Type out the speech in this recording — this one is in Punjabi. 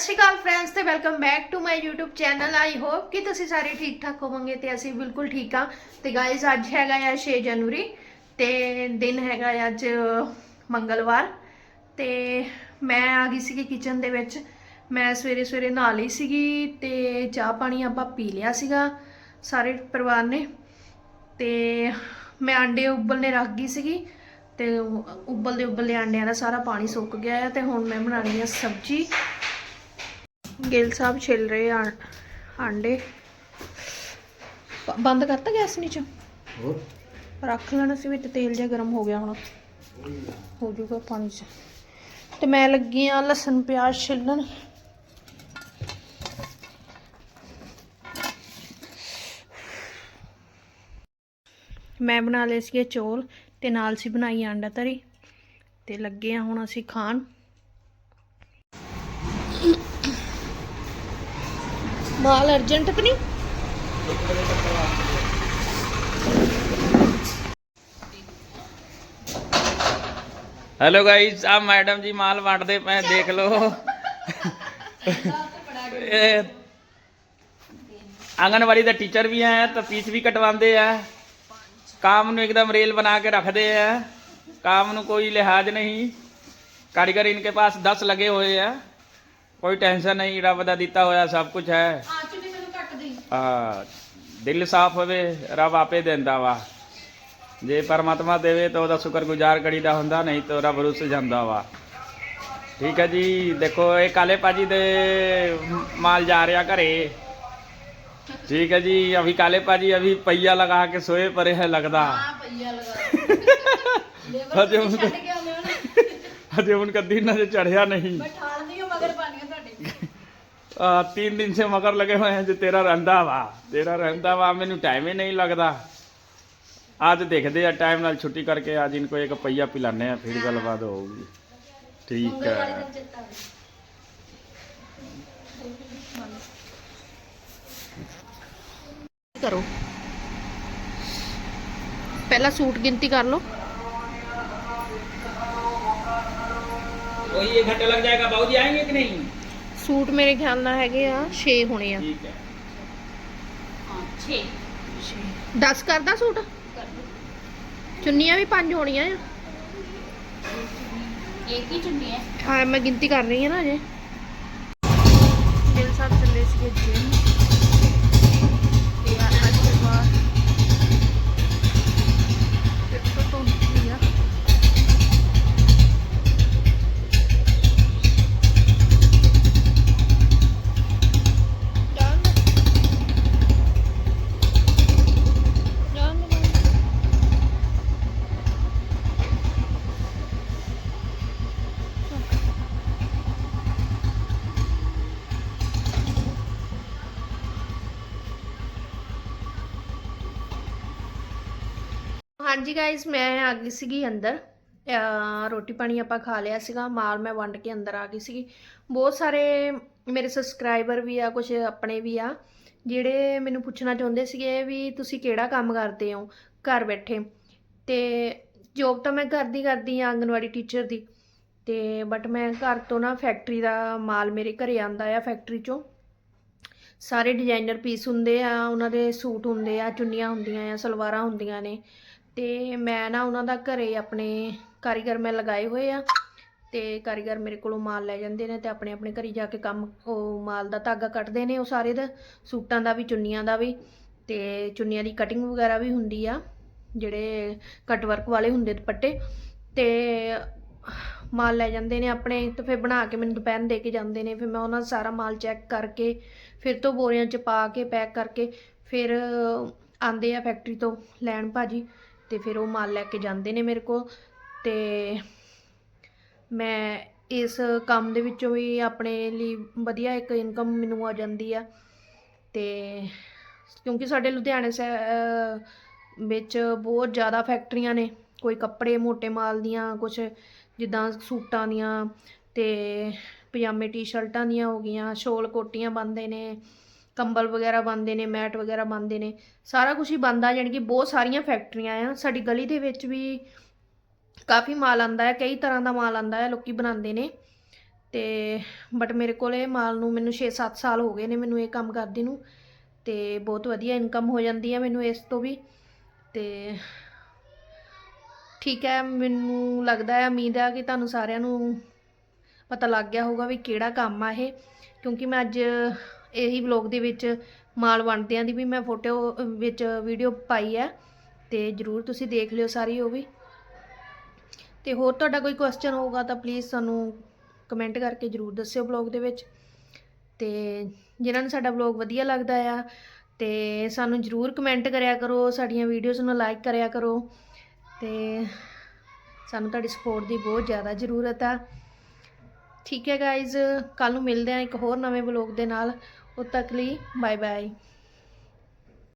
ਸ਼੍ਰੀ ਅਕਾਲ ਫਰੈਂਡਸ ਤੇ welcome back to my YouTube channel I hope ਕਿ ਤੁਸੀਂ ਸਾਰੇ ਠੀਕ ਠਾਕ ਹੋਵੋਗੇ ਤੇ ਅਸੀਂ ਬਿਲਕੁਲ ਠੀਕ ਆ ਤੇ ਗਾਇਜ਼ ਅੱਜ ਹੈਗਾ ਆ 6 ਜਨਵਰੀ ਤੇ ਦਿਨ ਹੈਗਾ ਆ ਅੱਜ ਮੰਗਲਵਾਰ। ਤੇ ਮੈਂ ਆ ਗਈ ਸੀਗੀ ਕਿਚਨ ਦੇ ਵਿੱਚ। ਮੈਂ ਸਵੇਰੇ ਸਵੇਰੇ ਨਹਾ ਲਈ ਸੀਗੀ ਤੇ ਚਾਹ ਪਾਣੀ ਆਪਾਂ ਪੀ ਲਿਆ ਸੀਗਾ ਸਾਰੇ ਪਰਿਵਾਰ ਨੇ। ਤੇ ਮੈਂ ਆਂਡੇ ਉਬਲਨੇ ਰੱਖ ਗਈ ਸੀਗੀ ਤੇ ਉਬਲਦੇ ਉਬਲਦੇ ਆਂਡਿਆਂ ਦਾ ਸਾਰਾ ਪਾਣੀ ਸੁੱਕ ਗਿਆ ਹੈ ਤੇ ਹੁਣ ਮੈਂ ਬਣਾਉਣੀ ਆ ਸਬਜ਼ੀ। ਗਿਲ ਸਾਹਿਬ ਛਿਲ ਰਹੇ ਆ ਆਂਡੇ। ਬੰਦ ਕਰਤਾ ਗੈਸ ਨੀਚੋਂ? ਹੋਰ? ਰੱਖ ਲੈਣਾ ਸੀ ਵਿੱਚ ਤੇਲ ਜਿਹਾ ਗਰਮ ਹੋ ਗਿਆ ਹੁਣ। ਹੋ ਜਾਊਗਾ ਪਾਣੀ 'ਚ। ਤੇ ਮੈਂ ਲੱਗੀ ਆ ਲਸਣ ਪਿਆਜ਼ ਛਿੱਲਣ। ਮੈਂ ਬਣਾ ਲਏ ਸੀਗੇ ਚੌਲ ਤੇ ਨਾਲ ਸੀ ਬਣਾਈ ਆਂਡਾ ਤਰੀ। ਤੇ ਲੱਗੇ ਆ ਹੁਣ ਅਸੀਂ ਖਾਣ। ਮਾਲ ਅਰਜੈਂਟ ਤਾਂ ਨਹੀਂ? ਹੈਲੋ ਗਾਇਸ ਆ ਮੈਡਮ ਜੀ ਮਾਲ ਵੰਡਦੇ ਪਏ, ਦੇਖ ਲਓ। ਆਂਗਨਵਾੜੀ ਦੇ ਟੀਚਰ ਵੀ ਹੈ, ਤਾਂ ਫੀਸ ਵੀ ਕਟਵਾਉਂਦੇ ਆ। ਕਾਮ ਨੂੰ ਇੱਕਦਮ ਰੇਲ ਬਣਾ ਕੇ ਰੱਖਦੇ ਆ। काम ਨੂੰ ਕੋਈ ਲਿਹਾਜ਼ ਨਹੀਂ। ਕਾਰੀਗਰ ਇਨਕੇ ਪਾਸ 10 ਲਗੇ ਹੋਏ ਆ। ਕੋਈ ਟੈਨਸ਼ਨ ਨਹੀਂ ਰੱਬ ਦਾ ਦਿੱਤਾ ਹੋਇਆ ਸਭ ਕੁਝ ਹੈ ਆਚ ਵੀ ਮੈਨੂੰ ਕੱਟ ਦੇ ਆ ਦਿਲ ਸਾਫ਼ ਹੋਵੇ ਰੱਬ ਆਪੇ ਦਿੰਦਾ ਵਾ ਜੇ ਪਰਮਾਤਮਾ ਦੇਵੇ ਤਾਂ ਉਹਦਾ ਸ਼ੁਕਰਗੁਜ਼ਾਰ ਕਰੀਦਾ ਹੁੰਦਾ ਨਹੀਂ ਤਾਂ ਰੱਬ ਰੁੱਸ ਜਾਂਦਾ ਵਾ ਠੀਕ ਹੈ ਜੀ ਦੇਖੋ ਇਹ ਕਾਲੇ ਪਾਜੀ ਦੇ ਮਾਲ ਜਾ ਰਿਹਾ ਘਰੇ ਠੀਕ ਹੈ ਜੀ ਅਭੀ ਕਾਲੇ ਪਾਜੀ ਅਭੀ ਪਈਆ ਲਗਾ ਕੇ सोए परे है लगदा ਪਈਆ ਲਗਾ ਅਜੇ ਉਨਕਾ ਅਜੇ ਉਨਕਾ दिन अजय चढ़िया नहीं ਆ, ਤਿੰਨ ਦਿਨ ਸੇ ਮਗਰ ਲਗੇ ਹੋਏ ਹੈ ਜੇ ਤੇਰਾ ਰਹਿੰਦਾ ਵਾ ਤੇਰਾ ਰਹਿੰਦਾ ਵਾ ਮੈਨੂੰ ਟਾਈਮ ਹੀ ਨਹੀਂ ਲੱਗਦਾ ਅੱਜ ਦੇਖਦੇ ਆ ਟਾਈਮ ਨਾਲ ਛੁੱਟੀ ਕਰਕੇ ਅੱਜ ਇਨਕੋ ਇੱਕ ਪਈਆ ਪਿਲਾਣੇ ਆ ਫਿਰ ਗੱਲਬਾਤ ਹੋਊਗੀ ਠੀਕ ਹੈ ਕਰੋ ਪਹਿਲਾਂ ਸੂਟ ਗਿਣਤੀ ਕਰ ਲਓ वही एक घंटा लग जाएगा बाबूजी आएंगे कि नहीं ਸੂਟ ਮੇਰੇ ਖਿਆਲ ਨਾਲ ਹੈਗੇ ਆ 6 ਹੋਣੇ ਆ। ਠੀਕ ਹੈ। ਹਾਂ 6 10 ਕਰਦਾ ਸੂਟ? ਚੁੰਨੀਆਂ ਵੀ 5 ਹੋਣੀਆਂ ਆ। ਇੱਕ ਹੀ ਚੁੰਨੀ ਹੈ। ਹਾਂ ਮੈਂ ਗਿਣਤੀ ਕਰ ਰਹੀ ਹਾਂ ਨਾ ਅਜੇ। ਦਿਲ ਸਾਹਿਬ ਚੱਲੇ ਸੀ ਜਿਮ। ਹਾਂਜੀ ਗਾਇਸ ਮੈਂ ਆ ਗਈ ਸੀਗੀ ਅੰਦਰ। ਰੋਟੀ ਪਾਣੀ ਆਪਾਂ ਖਾ ਲਿਆ ਸੀਗਾ, ਮਾਲ ਮੈਂ ਵੰਡ ਕੇ ਅੰਦਰ ਆ ਗਈ ਸੀਗੀ। ਬਹੁਤ ਸਾਰੇ ਮੇਰੇ ਸਬਸਕ੍ਰਾਈਬਰ ਵੀ ਆ ਕੁਝ ਆਪਣੇ ਵੀ ਆ, ਜਿਹੜੇ ਮੈਨੂੰ ਪੁੱਛਣਾ ਚਾਹੁੰਦੇ ਸੀਗੇ ਵੀ ਤੁਸੀਂ ਕਿਹੜਾ ਕੰਮ ਕਰਦੇ ਹੋ ਘਰ ਬੈਠੇ? ਤੇ ਜੋਬ ਤਾਂ ਮੈਂ ਕਰਦੀ ਕਰਦੀ ਆ, ਆਂਗਨਵਾੜੀ ਟੀਚਰ ਦੀ। ਤੇ ਬਟ ਮੈਂ ਘਰ ਤੋਂ ਨਾ ਫੈਕਟਰੀ ਦਾ ਮਾਲ ਮੇਰੇ ਘਰੇ ਆਂਦਾ ਆ ਫੈਕਟਰੀ ਚੋਂ। ਸਾਰੇ ਡਿਜ਼ਾਈਨਰ ਪੀਸ ਹੁੰਦੇ ਆ, ਉਹਨਾਂ ਦੇ ਸੂਟ ਹੁੰਦੇ ਆ, ਚੁੰਨੀਆਂ ਹੁੰਦੀਆਂ ਆ, ਸਲਵਾਰਾਂ ਹੁੰਦੀਆਂ ਨੇ। ਤੇ ਮੈਂ ਨਾ ਉਹਨਾਂ ਦਾ ਘਰੇ ਆਪਣੇ ਕਾਰੀਗਰ ਮੈਂ ਲਗਾਏ ਹੋਏ ਆ ਤੇ ਕਾਰੀਗਰ ਮੇਰੇ ਕੋਲੋਂ ਮਾਲ ਲੈ ਜਾਂਦੇ ਨੇ ਤੇ ਆਪਣੇ ਆਪਣੇ ਘਰੀ ਜਾ ਕੇ ਕੰਮ, ਉਹ ਮਾਲ ਦਾ ਧਾਗਾ ਕੱਟਦੇ ਨੇ ਉਹ ਸਾਰੇ ਦਾ ਸੂਟਾਂ ਦਾ ਵੀ, ਚੁੰਨੀਆਂ ਦਾ ਵੀ ਤੇ ਚੁੰਨੀਆਂ ਦੀ ਕਟਿੰਗ ਵਗੈਰਾ ਵੀ ਹੁੰਦੀ ਆ, ਜਿਹੜੇ ਕਟ ਵਰਕ ਵਾਲੇ ਹੁੰਦੇ ਦੁਪੱਟੇ ਤੇ ਮਾਲ ਲੈ ਜਾਂਦੇ ਨੇ ਆਪਣੇ ਤੇ ਫਿਰ ਬਣਾ ਕੇ ਮੈਨੂੰ ਦੁਪਹਿਰ ਦੇ ਕੇ ਜਾਂਦੇ ਨੇ, ਫਿਰ ਮੈਂ ਉਹਨਾਂ ਦਾ ਸਾਰਾ ਮਾਲ ਚੈੱਕ ਕਰਕੇ ਫਿਰ ਤੋਂ ਬੋਰੀਆਂ 'ਚ ਪਾ ਕੇ ਪੈਕ ਕਰਕੇ ਫਿਰ ਆਂਦੇ ਆ ਫੈਕਟਰੀ ਤੋਂ ਲੈਣ ਭਾਜੀ। ਤੇ ਫਿਰ ਉਹ ਮਾਲ ਲੈ ਕੇ ਜਾਂਦੇ ਨੇ ਮੇਰੇ ਕੋਲ। ਤੇ ਮੈਂ ਇਸ ਕੰਮ ਦੇ ਵਿੱਚੋਂ ਵੀ ਆਪਣੇ ਲਈ ਵਧੀਆ ਇੱਕ ਇਨਕਮ ਮੈਨੂੰ ਆ ਜਾਂਦੀ ਆ। ਤੇ ਕਿਉਂਕਿ ਸਾਡੇ ਲੁਧਿਆਣੇ ਸ਼ਹਿ ਵਿੱਚ ਬਹੁਤ ਜ਼ਿਆਦਾ ਫੈਕਟਰੀਆਂ ਨੇ। ਕੋਈ ਕੱਪੜੇ ਮੋਟੇ ਮਾਲ ਦੀਆਂ ਕੁਝ ਜਿੱਦਾਂ ਸੂਟਾਂ ਦੀਆਂ ਤੇ ਪਜਾਮੇ, ਟੀ-ਸ਼ਰਟਾਂ ਦੀਆਂ ਹੋ ਗਈਆਂ, ਸ਼ੋਲ ਕੋਟੀਆਂ ਬਣਦੇ ਨੇ। ਕੰਬਲ ਵਗੈਰਾ ਬਣਦੇ ਨੇ, ਮੈਟ ਵਗੈਰਾ ਬਣਦੇ ਨੇ, ਸਾਰਾ ਕੁਝ ਹੀ ਬਣਦਾ ਜਾਣੀ ਕਿ ਬਹੁਤ ਸਾਰੀਆਂ ਫੈਕਟਰੀਆਂ ਆ। ਸਾਡੀ ਗਲੀ ਦੇ ਵਿੱਚ ਵੀ ਕਾਫੀ ਮਾਲ ਆਂਦਾ ਹੈ, ਕਈ ਤਰ੍ਹਾਂ ਦਾ ਮਾਲ ਆਂਦਾ ਹੈ, ਲੋਕੀ ਬਣਾਉਂਦੇ ਨੇ। ਤੇ ਬਟ ਮੇਰੇ ਕੋਲ ਇਹ ਮਾਲ ਨੂੰ ਮੈਨੂੰ 6-7 ਸਾਲ ਹੋ ਗਏ ਨੇ ਮੈਨੂੰ ਇਹ ਕੰਮ ਕਰਦੀ ਨੂੰ, ਤੇ ਬਹੁਤ ਵਧੀਆ ਇਨਕਮ ਹੋ ਜਾਂਦੀ ਹੈ ਮੈਨੂੰ ਇਸ ਤੋਂ ਵੀ। ਤੇ ਠੀਕ ਹੈ, ਮੈਨੂੰ ਲੱਗਦਾ ਹੈ, ਉਮੀਦ ਹੈ ਕਿ ਤੁਹਾਨੂੰ ਸਾਰਿਆਂ ਨੂੰ ਪਤਾ ਲੱਗ ਗਿਆ ਹੋਊਗਾ ਵੀ ਕਿਹੜਾ ਕੰਮ ਆ ਇਹ, ਕਿਉਂਕਿ ਮੈਂ ਅੱਜ ਇਹੀ ਵਲੌਗ ਦੇ ਵਿੱਚ ਮਾਲ ਵੰਡਦਿਆਂ ਦੀ ਵੀ ਮੈਂ ਫੋਟੋ ਵਿੱਚ ਵੀਡੀਓ ਪਾਈ ਹੈ ਤੇ ਜਰੂਰ ਤੁਸੀਂ ਦੇਖ ਲਿਓ ਸਾਰੀ ਉਹ ਵੀ। ਤੇ ਹੋਰ ਤੁਹਾਡਾ ਕੋਈ ਕੁਐਸਚਨ ਹੋਊਗਾ ਤਾਂ ਪਲੀਜ਼ ਸਾਨੂੰ ਕਮੈਂਟ ਕਰਕੇ ਜਰੂਰ ਦੱਸਿਓ ਬਲੌਗ ਦੇ ਵਿੱਚ। ਤੇ ਜਿਨ੍ਹਾਂ ਨੂੰ ਸਾਡਾ ਬਲੌਗ ਵਧੀਆ ਲੱਗਦਾ ਆ ਤੇ ਸਾਨੂੰ ਜਰੂਰ ਕਮੈਂਟ ਕਰਿਆ ਕਰੋ, ਸਾਡੀਆਂ ਵੀਡੀਓਜ਼ ਨੂੰ ਲਾਈਕ ਕਰਿਆ ਕਰੋ ਤੇ ਸਾਨੂੰ ਤੁਹਾਡੀ ਸਪੋਰਟ ਦੀ ਬਹੁਤ ਜ਼ਿਆਦਾ ਜ਼ਰੂਰਤ ਆ। ਠੀਕ ਹੈ ਗਾਇਜ਼ ਕੱਲ ਨੂੰ ਮਿਲਦੇ ਆ ਇੱਕ ਹੋਰ ਨਵੇਂ ਬਲੌਗ ਦੇ ਨਾਲ। ਉਦ ਤੱਕ ਲਈ ਬਾਏ ਬਾਏ